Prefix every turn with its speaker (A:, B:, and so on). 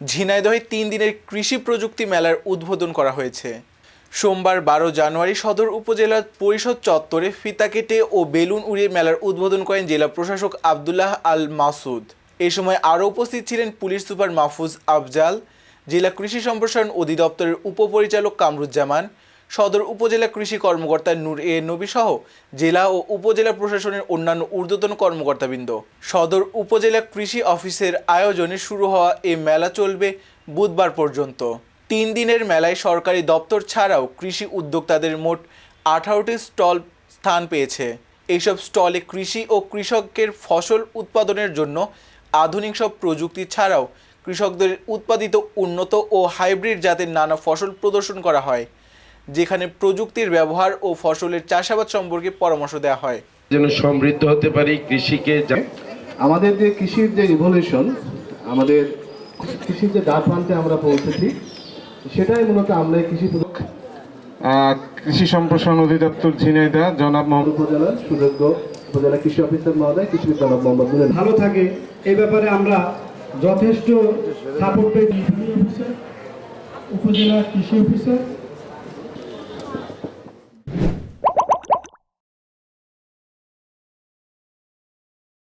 A: ঝিনাইদহে তিন দিনের কৃষি প্রযুক্তি মেলার উদ্বোধন করা হয়েছে। সোমবার বারো জানুয়ারি সদর উপজেলার পরিষদ চত্বরে ফিতা কেটে ও বেলুন উড়িয়ে মেলার উদ্বোধন করেন জেলা প্রশাসক আবদুল্লাহ আল মাসুদ। এ সময় আরও উপস্থিত ছিলেন পুলিশ সুপার মাহফুজ আফজাল, জেলা কৃষি সম্প্রসারণ অধিদপ্তরের উপপরিচালক কামরুজ্জামান সদর উপজেলা কৃষি কর্মকর্তা নূর এ নবী সহ জেলা ও উপজেলা প্রশাসনের অন্যান্য ঊর্ধ্বতন কর্মকর্তাবৃন্দ। সদর উপজেলা কৃষি অফিসের আয়োজনে শুরু হওয়া এই মেলা চলবে বুধবার পর্যন্ত। তিন দিনের মেলায় সরকারি দপ্তর ছাড়াও কৃষি উদ্যোক্তাদের মোট আঠারোটি স্টল স্থান পেয়েছে। এইসব স্টলে কৃষি ও কৃষকের ফসল উৎপাদনের জন্য আধুনিক সব প্রযুক্তি ছাড়াও কৃষকদের উৎপাদিত উন্নত ও হাইব্রিড জাতের নানা ফসল প্রদর্শন করা হয়। যেখানে প্রযুক্তির ব্যবহার ও ফসলের চাষাবাদ সম্পর্কে পরামর্শ দেওয়া হয়।
B: যেন সমৃদ্ধ হতে পারি কৃষিকে যা-
C: আমাদের যে কৃষির যে রিভলিউশন আমাদের কৃষির যে দ্বার প্রান্তে আমরা পৌঁছেছি সেটাই মূলত আমরা কৃষি
D: কৃষি সম্প্রসারণ অধিদপ্তর ঝিনাইদহ জনাব মোহাম্মদ
C: উপজেলার সুযোগ্য উপজেলা কৃষি অফিসার মহোদয় কৃষি জনাব মোহাম্মদ
E: ভালো থাকে। এই ব্যাপারে আমরা যথেষ্ট সাপোর্ট পেয়েছি।
F: উপজেলা কৃষি অফিসার